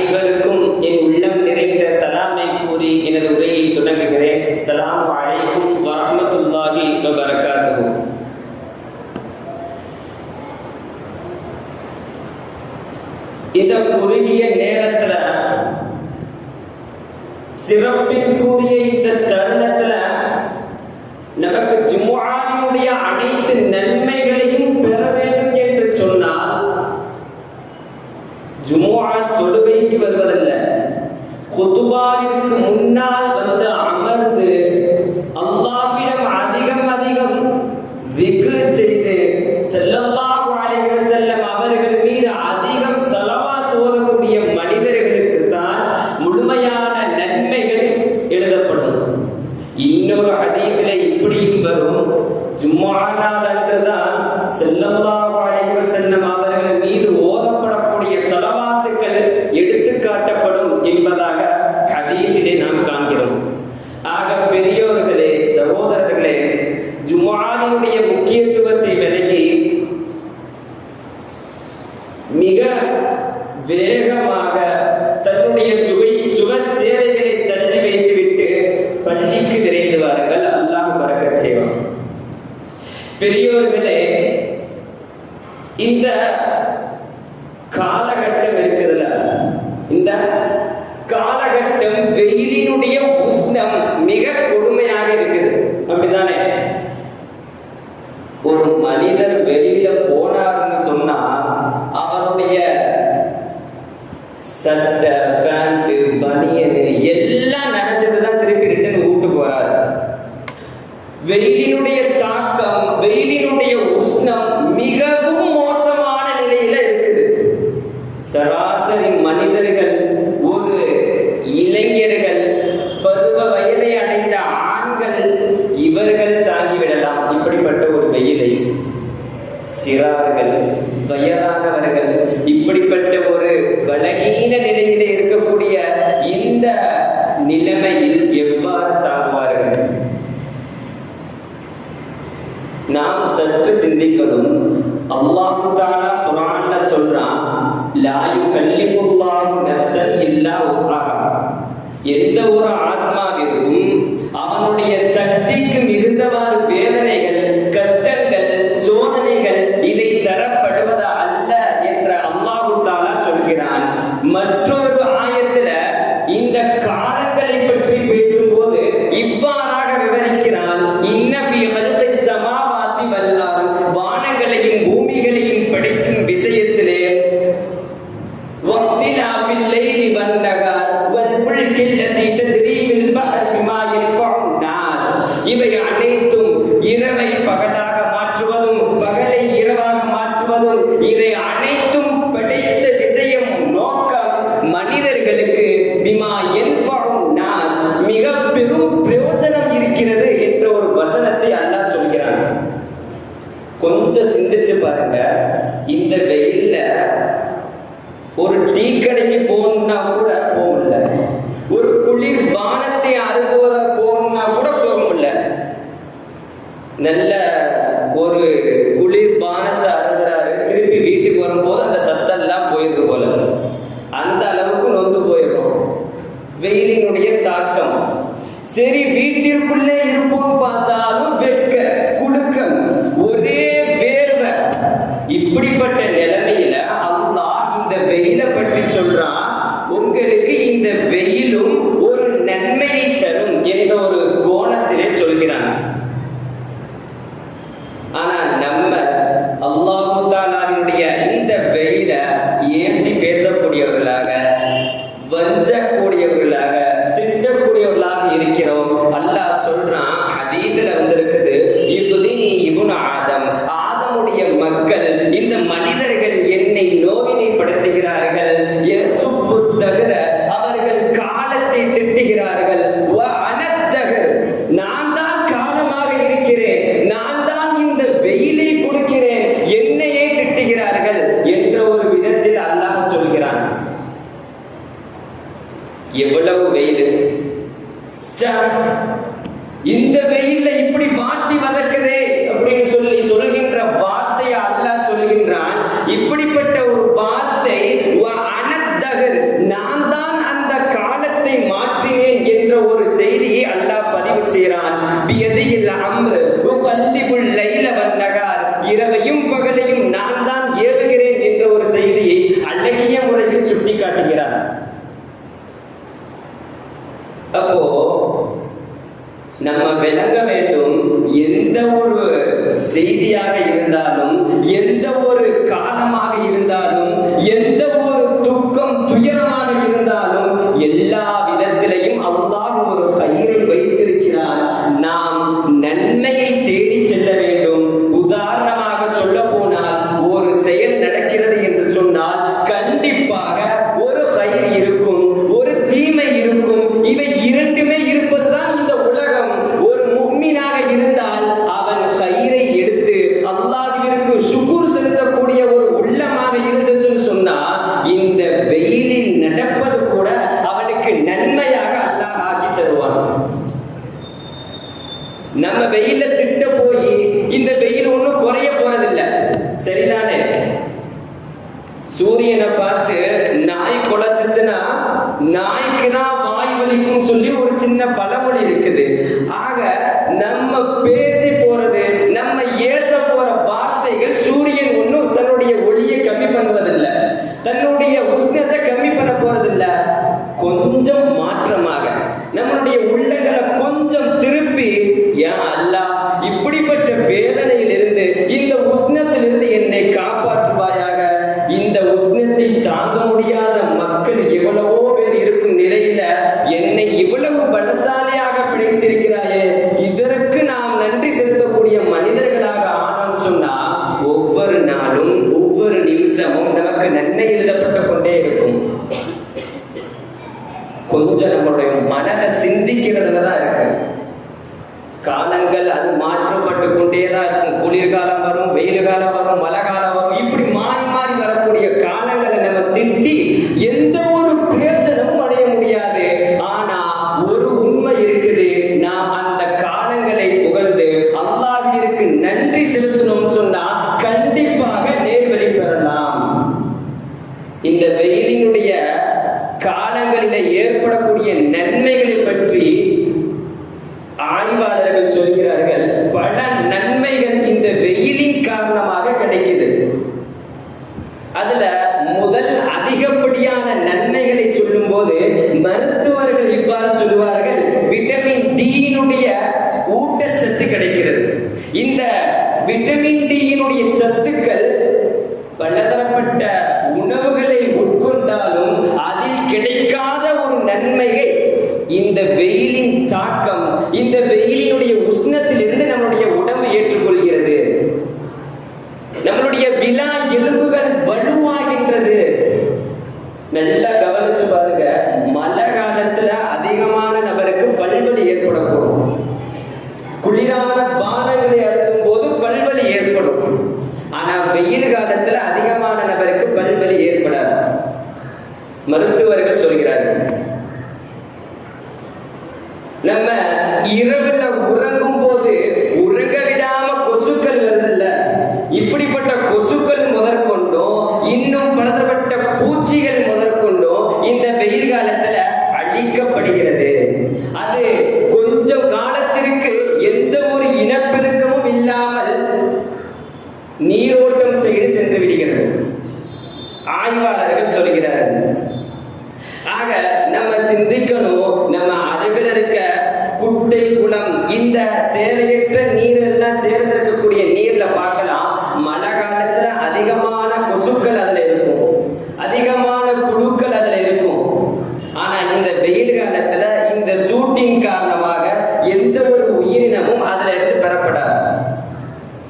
arriba விக்ரு செய்து செல்லம்மா வாழ்கிற தாக்கம் வெயிலினுடைய உஷ்ணம் மிகவும் மோசமான நிலையில இருக்குது. சராசரி மனிதர்கள் ஒரு இளைஞர்கள் பருவ வயதை அடைந்த ஆண்கள் இவர்கள் தாங்கிவிடலாம். இப்படிப்பட்ட ஒரு வெயிலை சிறார்கள் எந்த ஒரு ஆத்மா அளவுக்கு நொந்து போயிடுறோம். வெயிலினுடைய தாக்கம். சரி வீட்டிற்குள்ளே இருப்போம் பார்த்தாலும் வெக்க குடுக்கம் ஒரே வேர்வை. இப்படிப்பட்ட நிலைமையில அல்லாஹ் இந்த வெயிலை பற்றி சொல்றான். உங்களுக்கு இந்த வெயிலும் நாய்க்குனா வாய் வலிக்கும் சொல்லி ஒரு சின்ன பழமொழி இருக்குது. ஆக நம்ம பேசி மனிதர்களாக ஆனோம் சொன்னா ஒவ்வொரு நாளும் ஒவ்வொரு நிமிஷமும் நமக்கு நன்மை எழுதப்பட்டு கொண்டே இருக்கும். கொஞ்சம் நம்மளுடைய மனதை சிந்திக்கிறதுல தான் இருக்கு. காலங்கள் அது மாற்றப்பட்டு கொண்டேதான் இருக்கும். குளிர்காலம் வரும் வெயில் காலம் வரும் மழை காலங்களில ஏற்படக்கூடிய நன்மை വെയിൽ കാലം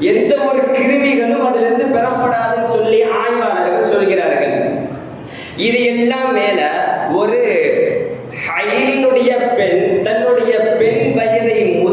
எந்த ஒரு கிருமிகளும் அதுல இருந்து பெறப்படாதுன்னு சொல்லி ஆய்வாளர்கள் சொல்கிறார்கள். இது எல்லாம் மேல ஒரு ஹைலினுடைய பெண் தன்னுடைய பெண் வயதை முதல்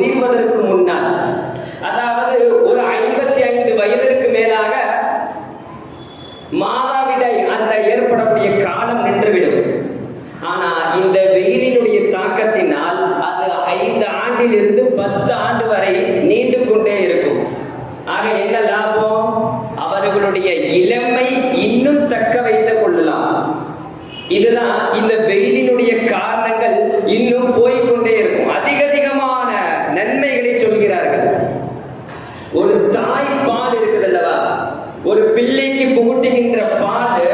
இந்த வெயிலினுடைய காரணங்கள் இன்னும் போய்கொண்டே இருக்கும். அதிக அதிகமான நன்மைகளை சொல்கிறார்கள். ஒரு தாய் பால் இருக்குது அல்லவா? ஒரு பிள்ளைக்கு புகுட்டுகின்ற பால்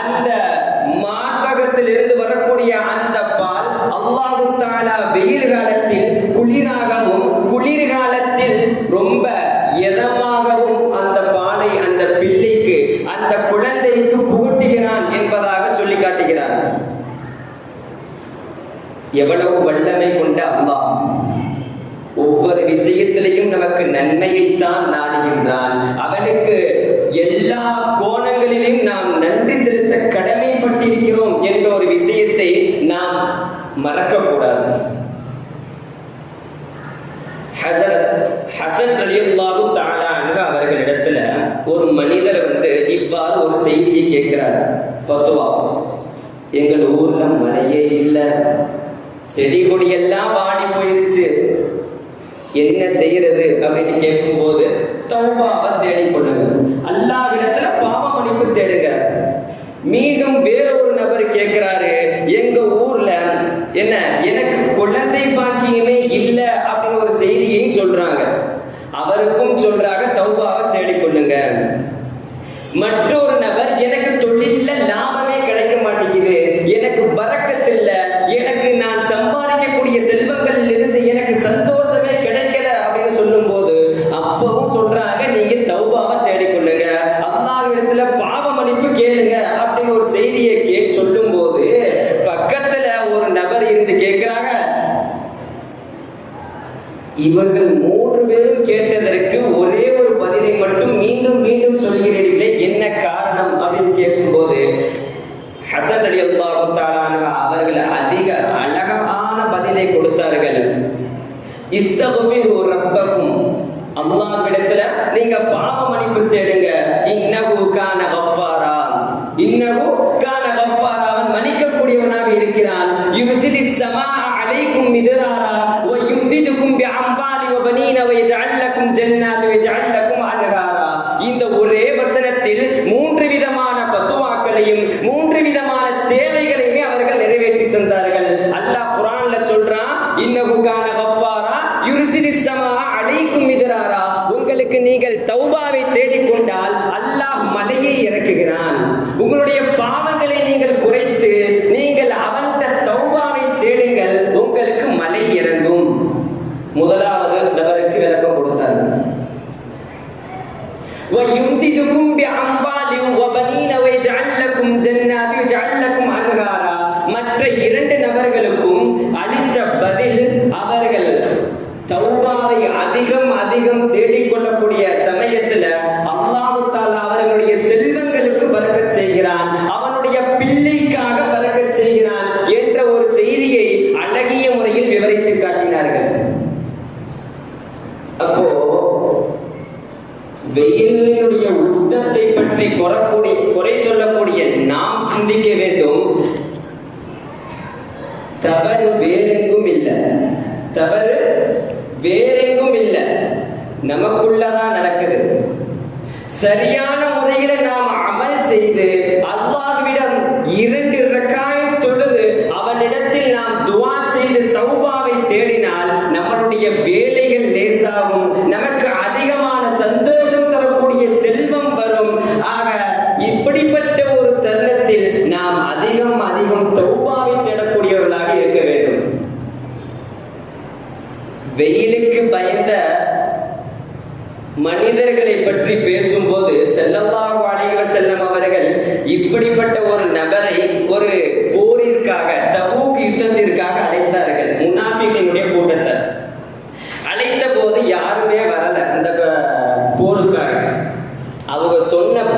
அந்த மார்பகத்தில் இருந்து வரக்கூடிய அந்த பால் அல்லாஹு தாலா வெயில் காலத்தில் எவ்வளவு வல்லமை கொண்ட அம்மா. ஒவ்வொரு விஷயத்திலையும் நமக்கு நன்மையைத்தான் நாடுகின்றான் அவனுக்கு எல்லா கோணங்களிலும் நாம் நன்றி செலுத்த கடமைப்பட்டிருக்கிறோம் என்ற ஒரு விஷயத்தை நாம் மறக்கக்கூடாது. ஹசரத் ஹசன் அலியுல்லாவு தாலா என்ற அவர்களிடத்துல ஒரு மனிதர் வந்து இவ்வாறு ஒரு செய்தியை கேட்கிறார். ஃபத்துவா எங்கள் ஊர்ல மழையே இல்லை. செடி கொடி எல்லாம் வாடி போயிருச்சு. என்ன செய்யறது அப்படின்னு கேட்கும் போது தௌபாவை தேடிக்கொள்ளுங்க எல்லா இடத்துல பாவ மன்னிப்பு தேடுங்க. மீண்டும் வேறொரு நபர் கேட்கிறாரு எங்க ஊர்ல என்ன எனக்கு குழந்தை பாக்கியமே சொல்லக்கூடிய ச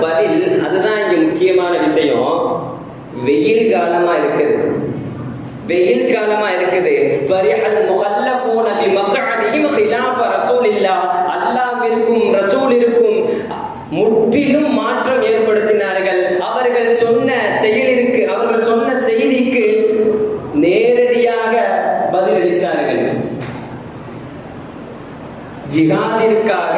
பதில் அதுதான் இங்க முக்கியமான விஷயம். வெயில் காலமா இருக்குது. வெயில் காலமா இருக்குது. ஃபரிஹல் முஹல்லஃபூன பி மக்அதிஹிம் خلاف ரசூல் இல்லா அல்லாஹ்விற்கும் ரசூலிற்கும் முற்றிலும் மாற்றம் ஏற்படுத்தினார்கள். அவர்கள் சொன்ன செயலிற்கு அவர்கள் சொன்ன செய்திக்கு நேரடியாக பதிலளித்தார்கள். ஜிஹாதிற்காக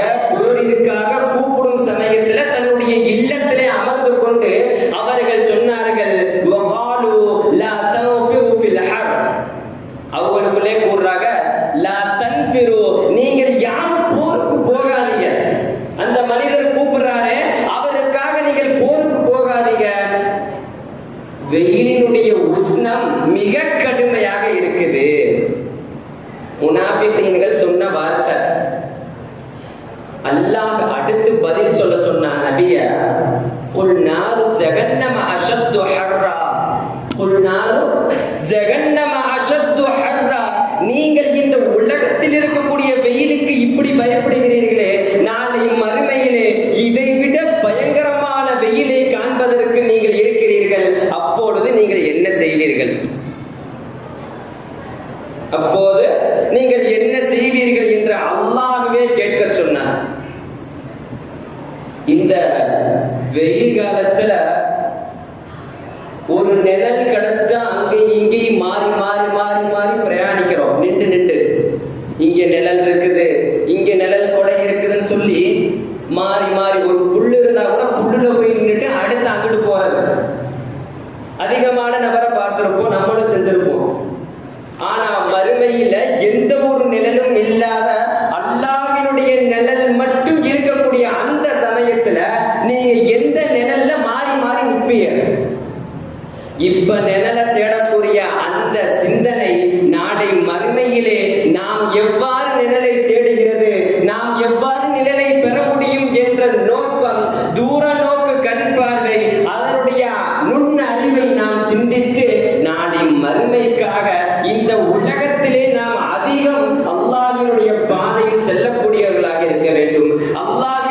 Love.